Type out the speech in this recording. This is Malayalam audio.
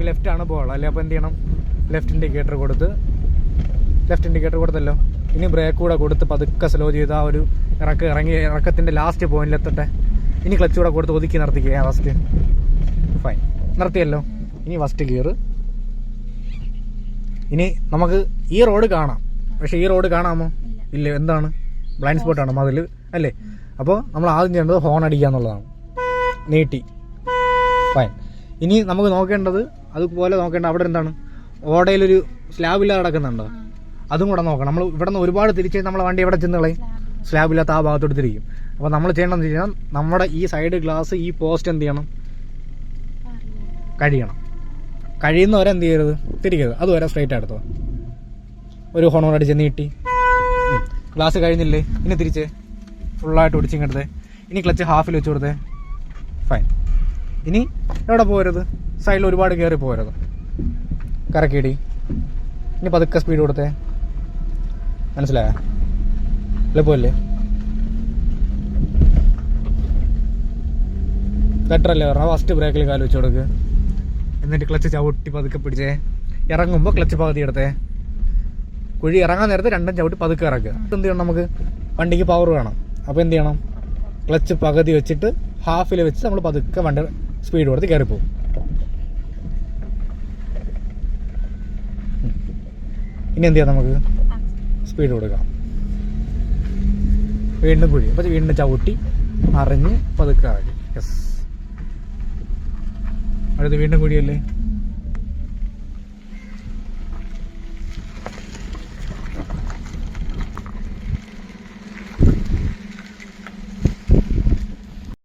നമുക്ക് ആണ് പോകാനുള്ളത് അല്ലേ? അപ്പോൾ എന്ത് ചെയ്യണം? ലെഫ്റ്റ് ഇൻഡിക്കേറ്റർ കൊടുത്ത് ലെഫ്റ്റ് ഇൻഡിക്കേറ്റർ കൊടുത്തല്ലോ. ഇനി ബ്രേക്ക് കൂടെ കൊടുത്ത് പതുക്കെ സ്ലോ ചെയ്ത് ആ ഒരു ഇറക്ക് ഇറങ്ങി ഇറക്കത്തിന്റെ ലാസ്റ്റ് പോയിന്റിലെത്തട്ടെ ഇനി ക്ലച്ച് കൂടെ കൊടുത്ത് ഒതുക്കി നിർത്തിക്കുക ഫസ്റ്റ് ഫൈൻ നിർത്തിയല്ലോ. ഇനി ഫസ്റ്റ് ഗിയർ ഇനി നമുക്ക് ഈ റോഡ് കാണാം. പക്ഷെ ഈ റോഡ് കാണാമോ? ഇല്ല. എന്താണ്? ബ്ലൈൻഡ് സ്പോട്ടാണ് മതിൽ അല്ലേ? അപ്പോൾ നമ്മൾ ആദ്യം ചെയ്യേണ്ടത് ഹോൺ അടിക്കുക എന്നുള്ളതാണ്. നീട്ടി. ഫൈൻ ഇനി നമുക്ക് നോക്കേണ്ടത് അതുപോലെ നോക്കേണ്ട അവിടെ എന്താണ്? ഓടയിലൊരു സ്ലാബില്ലാതെ കിടക്കുന്നുണ്ടോ? അതും കൂടെ നോക്കണം. നമ്മൾ ഇവിടെ നിന്ന് ഒരുപാട് തിരിച്ച് നമ്മളെ വണ്ടി എവിടെ ചെന്ന് കളയും? സ്ലാബില്ലാത്ത ആ ഭാഗത്തോട്ട് തിരിക്കും. അപ്പോൾ നമ്മൾ ചെയ്യേണ്ടതെന്ന് വെച്ച് കഴിഞ്ഞാൽ നമ്മുടെ ഈ സൈഡ് ഗ്ലാസ് ഈ പോസ്റ്റ് എന്ത് ചെയ്യണം? കഴിയണം കഴിയുന്നവരെ എന്ത് ചെയ്യരുത്? തിരിക്കരുത്. അതുവരെ സ്ട്രൈറ്റ് എടുത്തോ ഒരു ഹോണോട് അടിച്ച് നീട്ടി. ഗ്ലാസ് കഴിഞ്ഞില്ലേ? ഇനി തിരിച്ച് ഫുള്ളായിട്ട് ഒടിച്ചിങ്ങെടുത്തേ ഇനി ക്ലച്ച് ഹാഫിൽ വെച്ച് കൊടുത്തേ. ഫൈൻ ഇനി എവിടെ പോരുത്? സൈഡിൽ ഒരുപാട് കയറി പോരുത്. കറക്കിയിടി ഇനി പതുക്കെ സ്പീഡ് കൊടുത്തേ. മനസ്സിലായോ? എളുപ്പമല്ലേ? ബെറ്റർ അല്ലേ പറഞ്ഞാൽ ഫസ്റ്റ് ബ്രേക്കിൽ കാൽ വെച്ച് കൊടുക്ക്. എന്നിട്ട് ക്ലച്ച് ചവിട്ടി പതുക്കെ പിടിച്ചേ. ഇറങ്ങുമ്പോൾ ക്ലച്ച് പകുതി എടുത്തേ. കുഴി ഇറങ്ങാൻ നേരത്തെ രണ്ടും ചവിട്ടി പതുക്കെ ഇറക്കുക. എന്ത് ചെയ്യണം നമുക്ക്? വണ്ടിക്ക് പവർ വേണം. അപ്പോൾ എന്ത് ചെയ്യണം? ക്ലച്ച് പകുതി വെച്ചിട്ട് ഹാഫിൽ വെച്ച് നമ്മൾ പതുക്കെ വണ്ടി സ്പീഡ് കൊടുത്ത് കയറിപ്പോവും ഇനി എന്ത് ചെയ്യാം നമുക്ക്? സ്പീഡ് കൊടുക്കാം വീണ്ടും കുഴി. അപ്പോൾ വീണ്ടും ചവിട്ടി അറിഞ്ഞ് പതുക്കെ ഇറക്കി യെസ് അടുത്ത് വീണ്ടും കുഴിയല്ലേ?